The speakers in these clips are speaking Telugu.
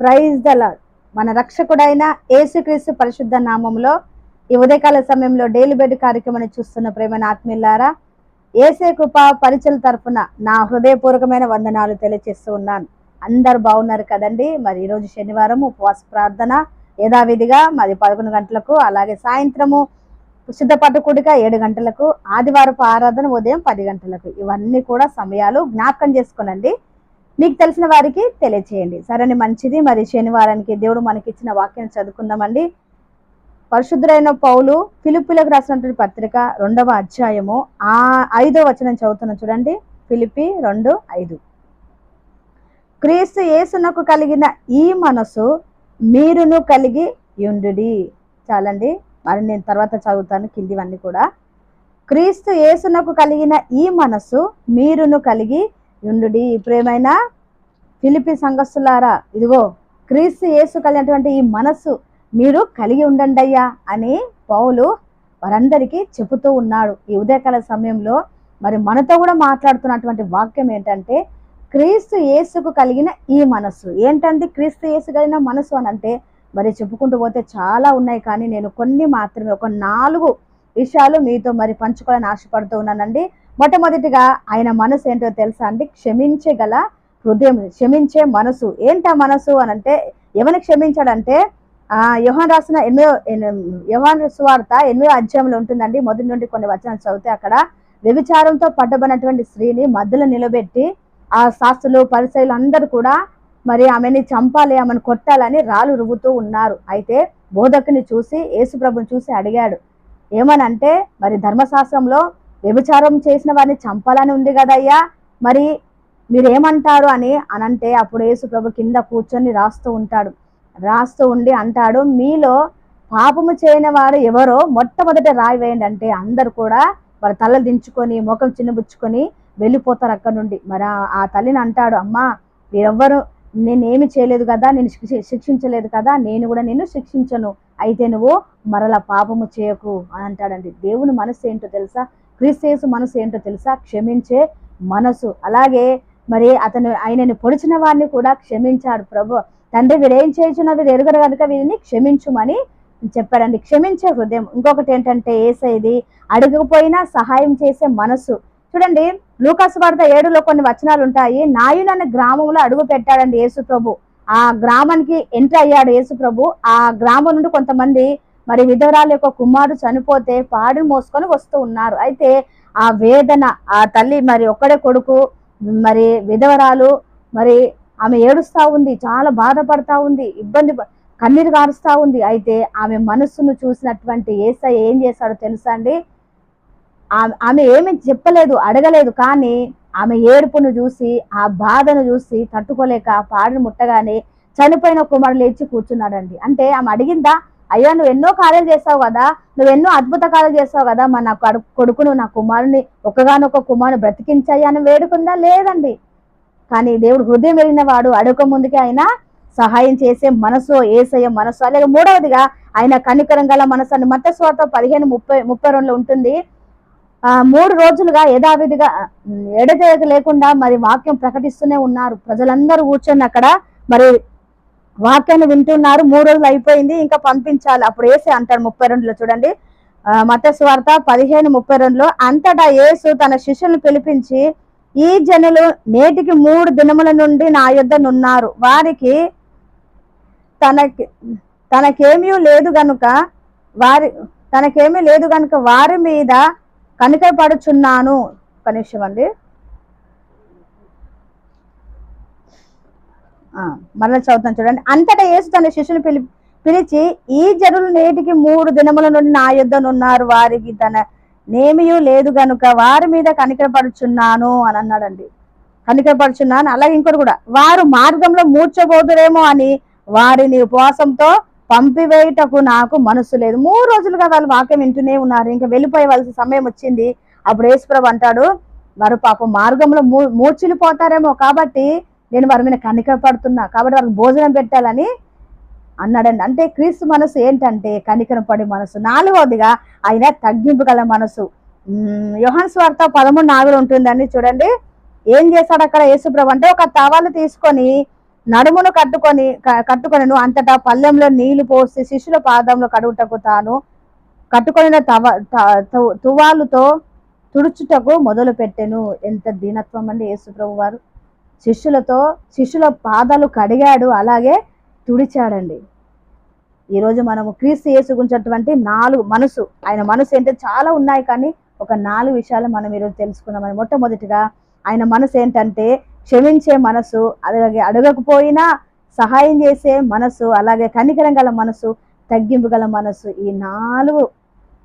ప్రైజ్ ద లాడ్ మన రక్షకుడైన యేసుక్రీస్తు పరిశుద్ధ నామంలో ఈ ఉదయకాల సమయంలో డైలీ బెడ్ కార్యక్రమాన్ని చూస్తున్న ప్రేమైన ఆత్మీయులారా ఏసే కృప పరిచయం తరఫున నా హృదయపూర్వకమైన వందనాలు తెలియజేస్తూ ఉన్నాను. అందరు బాగున్నారు కదండి? మరి ఈరోజు శనివారం ఉపవాస ప్రార్థన యథావిధిగా మరి పదకొండు గంటలకు అలాగే సాయంత్రము శుద్ధపట్టు ఏడు గంటలకు ఆదివారపు ఆరాధన ఉదయం పది గంటలకు. ఇవన్నీ కూడా సమయాలు జ్ఞాపకం చేసుకోనండి. మీకు తెలిసిన వారికి తెలియచేయండి. సరేని మంచిది మరి శనివారానికి దేవుడు మనకి ఇచ్చిన వాక్యం చదువుకుందామండి. పరిశుద్ధులైన పౌలు ఫిలిపిలకు రాసినటువంటి పత్రిక రెండవ అధ్యాయము ఆ ఐదో వచనం చదువుతున్నా చూడండి. ఫిలిపి రెండు ఐదు. క్రీస్తు యేసునకు కలిగిన ఈ మనసు మీరును కలిగి యుండుడి చాలండి. మరి నేను తర్వాత చదువుతాను కిందివన్నీ కూడా. క్రీస్తు యేసునకు కలిగిన ఈ మనసు మీరును కలిగి ఉండు ప్రేమైన ఫిలిపి సంఘస్థులారా ఇదిగో క్రీస్తు యేసు కలిగినటువంటి ఈ మనస్సు మీరు కలిగి ఉండండి అయ్యా అని పౌలు వారందరికీ చెబుతూ ఉన్నాడు. ఈ ఉదయకాల సమయంలో మరి మనతో కూడా మాట్లాడుతున్నటువంటి వాక్యం ఏంటంటే క్రీస్తు యేసుకు కలిగిన ఈ మనస్సు. ఏంటంటే క్రీస్తు యేసు కలిగిన మనస్సు అని అంటే మరి చెప్పుకుంటూ పోతే చాలా ఉన్నాయి కానీ నేను కొన్ని మాత్రమే ఒక నాలుగు విషయాలు మీతో మరి పంచుకోవాలని ఆశపడుతూ ఉన్నానండి. మొట్టమొదటిగా ఆయన మనసు ఏంటో తెలుసా అండి? క్షమించగల హృదయం క్షమించే మనసు. ఏంటి మనసు అని అంటే ఎవరిని క్షమించాడంటే ఆ యోహాన్ రాసిన ఎనిమిదో యోహాన్ సువార్త ఎనిమిదో అధ్యాయంలో ఉంటుందండి. మొదటి నుండి కొన్ని వచనాలు చదివితే అక్కడ వ్యభిచారంతో పట్టబడినటువంటి స్త్రీని మధ్యలో నిలబెట్టి ఆ శాస్త్రులు పరిచయులు అందరూ కూడా మరి ఆమెని చంపాలి ఆమెను కొట్టాలని రాళ్ళు రువ్వుతూ ఉన్నారు. అయితే బోధకుని చూసి యేసుప్రభుని చూసి అడిగాడు ఏమనంటే మరి ధర్మశాస్త్రంలో వ్యభిచారం చేసిన వారిని చంపాలని ఉంది కదయ్యా. మరి మీరేమంటారు అని అనంటే అప్పుడు యేసుప్రభు కింద కూర్చొని రాస్తూ ఉంటాడు. రాస్తూ ఉండి అంటాడు మీలో పాపము చేయని వారు ఎవరో మొట్టమొదట రాయి వేయండి అంటే అందరు కూడా వారి తలలు దించుకొని ముఖం చిన్నబుచ్చుకొని వెళ్ళిపోతారు అక్కడ నుండి. మరి ఆ- తల్లిని అంటాడు అమ్మా మీరెవ్వరు నేనేమి చేయలేదు కదా నేను శిక్షించలేదు కదా నేను కూడా నిన్ను శిక్షించను. అయితే నువ్వు మరలా పాపము చేయకు అని అంటాడండి. దేవుని మనసు ఏంటో తెలుసా? క్రీస్తు మనసు ఏంటో తెలుసా? క్షమించే మనసు. అలాగే మరి అతను ఆయనను పొడిచిన వారిని కూడా క్షమించాడు ప్రభు. తండ్రి వీరేం చేయుచున్న వీరు ఎరుగరు కనుక వీరిని క్షమించుమని చెప్పాడండి. క్షమించే హృదయం. ఇంకొకటి ఏంటంటే ఏసైది అడగకపోయినా సహాయం చేసే మనసు. చూడండి లూకాసు వార్త ఏడులో కొన్ని వచనాలు ఉంటాయి. నాయుడు అనే గ్రామంలో అడుగు పెట్టాడండి యేసు ప్రభు ఆ గ్రామానికి ఎంటర్ అయ్యాడు యేసు ప్రభు ఆ గ్రామం నుండి కొంతమంది మరి విధవరాల యొక్క కుమారుడు చనిపోతే పాడి మోసుకొని వస్తూ ఉన్నారు. అయితే ఆ వేదన ఆ తల్లి మరి ఒక్కడే కొడుకు మరి విధవరాలు మరి ఆమె ఏడుస్తా ఉంది చాలా బాధపడతా ఉంది ఇబ్బంది కన్నీరు కారుస్తా ఉంది. అయితే ఆమె మనస్సును చూసినటువంటి ఏసై ఏం చేశాడో తెలుసా అండి? ఆమె- ఆమె ఏమి చెప్పలేదు అడగలేదు కానీ ఆమె ఏడుపును చూసి ఆ బాధను చూసి తట్టుకోలేక పాడిని ముట్టగానే చనిపోయిన కుమారుడు లేచి కూర్చున్నాడండి. అంటే ఆమె అడిగిందా అయ్యా నువ్వు ఎన్నో కార్యాలు చేస్తావు కదా. నువ్వు ఎన్నో అద్భుత కార్యాలు చేస్తావు కదా. మా నా కొడుకును నా కుమారుని ఒక్కగానొక్క కుమారుని బ్రతికించాయి అని వేడుకుందా? లేదండి. కానీ దేవుడు హృదయం వెళ్ళిన వాడు అడుక ముందుకే ఆయన సహాయం చేసే మనసు ఏసయ్య మనసు అలాగే మూడవదిగా ఆయన కనికరం గల మనసు అని మత స్వాత పదిహేను ముప్పై ముప్పై రెండులో ఉంటుంది. ఆ మూడు రోజులుగా యథావిధిగా ఎడతెగక లేకుండా మరి వాక్యం ప్రకటిస్తూనే ఉన్నారు. ప్రజలందరూ కూర్చొని అక్కడ మరి వాక్యాన్ని వింటున్నారు మూడు రోజులు అయిపోయింది ఇంకా పంపించాలి. అప్పుడు ఏసే అంటాడు ముప్పై రెండులో చూడండి. మత స్వార్త పదిహేను ముప్పై రెండులో అంతటా యేసు తన శిష్యులను పిలిపించి ఈ జనులు నేటికి మూడు దినముల నుండి నా యుద్ధనున్నారు వారికి తనకి తనకేమీ లేదు గనుక వారి తనకేమీ లేదు గనుక వారి మీద కనికపడుచున్నాను పడుచున్నాను నిమిషం అండి ఆ, మరలా చదువుతాను చూడండి. అంతటా యేసు తన శిష్యుని పిలి పిలిచి ఈ జనులు నేటికి మూడు దినముల నుండి నా యుద్ధనున్నారు వారికి తన నేమియూ లేదు గనుక వారి మీద కనికరపడుచున్నాను అని అన్నాడండి. కనికరపడుచున్నాను. అలాగే ఇంకోటి కూడా వారు మార్గంలో మూర్చబోదురేమో అని వారిని ఉపవాసంతో పంపివేయుటకు నాకు మనసు లేదు. మూడు రోజులుగా వాళ్ళు వాక్యం వింటూనే ఉన్నారు. ఇంకా వెళ్ళిపోయేవలసిన సమయం వచ్చింది. అప్పుడు యేసుప్రభు అంటాడు వారు పాపం మార్గంలో మూ మూర్చిలిపోతారేమో కాబట్టి నేను వారి మీద కనికరపడుతున్నా కాబట్టి వారికి భోజనం పెట్టాలని అన్నాడండి. అంటే క్రీస్తు మనసు ఏంటంటే కనికన పడే మనసు. నాలుగవదిగా ఆయన తగ్గింపు గల మనసు. ఉమ్, యోహాన్ పదమూడు నాలుగులో ఉంటుందండి చూడండి. ఏం చేశాడు అక్కడ యేసుప్రభు అంటే ఒక తవాలు తీసుకొని నడుమును కట్టుకొని కట్టుకొనిను. అంతటా పల్లెంలో నీళ్ళు పోసి శిష్యుల పాదంలో కడుగుటకు తాను కట్టుకొనిన తవ తువాలుతో తుడుచుటకు మొదలు పెట్టెను ఎంత దీనత్వం అండి యేసుప్రభు వారు. శిష్యులతో శిష్యుల పాదాలు కడిగాడు అలాగే తుడిచాడండి. ఈరోజు మనము క్రీస్తు యేసు నాలుగు మనసు ఆయన మనసు ఏంటంటే చాలా ఉన్నాయి కానీ ఒక నాలుగు విషయాలు మనం ఈరోజు తెలుసుకున్నామని మొట్టమొదటిగా ఆయన మనసు ఏంటంటే క్షమించే మనసు అలాగే అడగకపోయినా సహాయం చేసే మనసు అలాగే కనికరం గల మనసు తగ్గింపు గల మనసు ఈ నాలుగు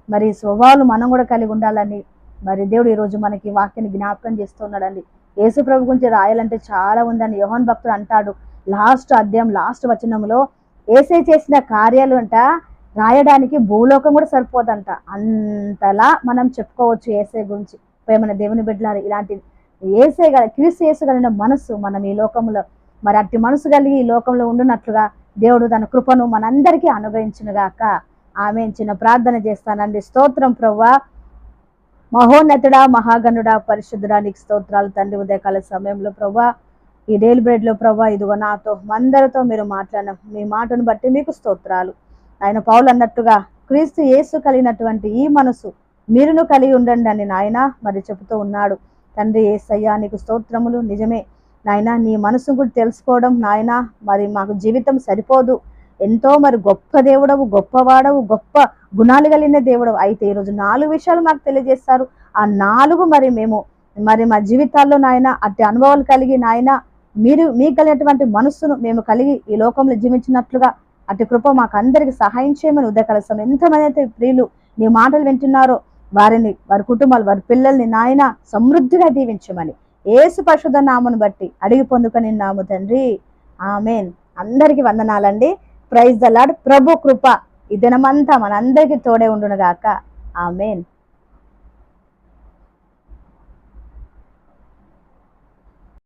మరి స్వభావాలు మనం కూడా కలిగి ఉండాలని మరి దేవుడు ఈరోజు మనకి వాక్యాన్ని జ్ఞాపకం చేస్తున్నాడండి యేసు ప్రభు గురించి రాయాలంటే చాలా ఉందని యోహన్ భక్తుడు అంటాడు. లాస్ట్ అధ్యాయం లాస్ట్ వచనంలో ఏసే చేసిన కార్యాలు అంట రాయడానికి భూలోకం కూడా సరిపోదంట. అంతలా మనం చెప్పుకోవచ్చు ఏసే గురించి. ప్రేమన దేవుని బిడ్డలారు ఇలాంటి ఏసే గల క్రీస్తు ఏసు కలిగిన మనసు మనం ఈ లోకంలో మరి అట్టి మనసు కలిగి ఈ లోకంలో ఉండునట్లుగా దేవుడు తన కృపను మనందరికీ అనుగ్రహించునుగాక. ఆమె చిన్న ప్రార్థన చేస్తానండి. స్తోత్రం ప్రవ్వా. మహోన్నతుడా మహాగణుడా పరిశుద్ధుడా నీకు స్తోత్రాలు తండ్రి ఉదయకాల సమయంలో ప్రభా. ఈ డైలీ బ్రెడ్లో ప్రభా ఇదిగో నాతో మందరితో మీరు మాట్లాడిన మీ మాటను బట్టి మీకు స్తోత్రాలు. ఆయన పౌలు అన్నట్టుగా క్రీస్తు యేసు కలిగినటువంటి ఈ మనసు మీరును కలిగి ఉండండి అని నాయన మరి చెబుతూ ఉన్నాడు. తండ్రి ఏసయ్యా నీకు స్తోత్రములు నిజమే. నాయన నీ మనసు కూడా తెలుసుకోవడం నాయన మరి మాకు జీవితం సరిపోదు. ఎంతో మరి గొప్ప దేవుడవు గొప్పవాడవు గొప్ప గుణాలు కలిగిన దేవుడు అయితే ఈరోజు నాలుగు విషయాలు మాకు తెలియజేస్తారు. ఆ నాలుగు మరి మేము మరి మా జీవితాల్లో నాయన అట్టి అనుభవాలు కలిగి నాయన మీరు మీకు కలిగినటువంటి మనస్సును మేము కలిగి ఈ లోకంలో జీవించినట్లుగా అటు కృప మాకు అందరికి సహాయం చేయమని ఉదయకలుస్తాం ఎంతమంది అయితే ప్రియులు నీ మాటలు వింటున్నారో వారిని వారి కుటుంబాలు వారి పిల్లల్ని నాయన సమృద్ధిగా దీవించమని ఏసు పరిశుద్ధ నామను బట్టి అడిగి పొందుకొని నాము తండ్రి. ఆమెన్. అందరికి వందనాలండి. ప్రైజ్ దలాడ్ ప్రభు కృప ఈ దినమంతా మనందరికీ తోడే ఉండునుగాక. ఆమెన్.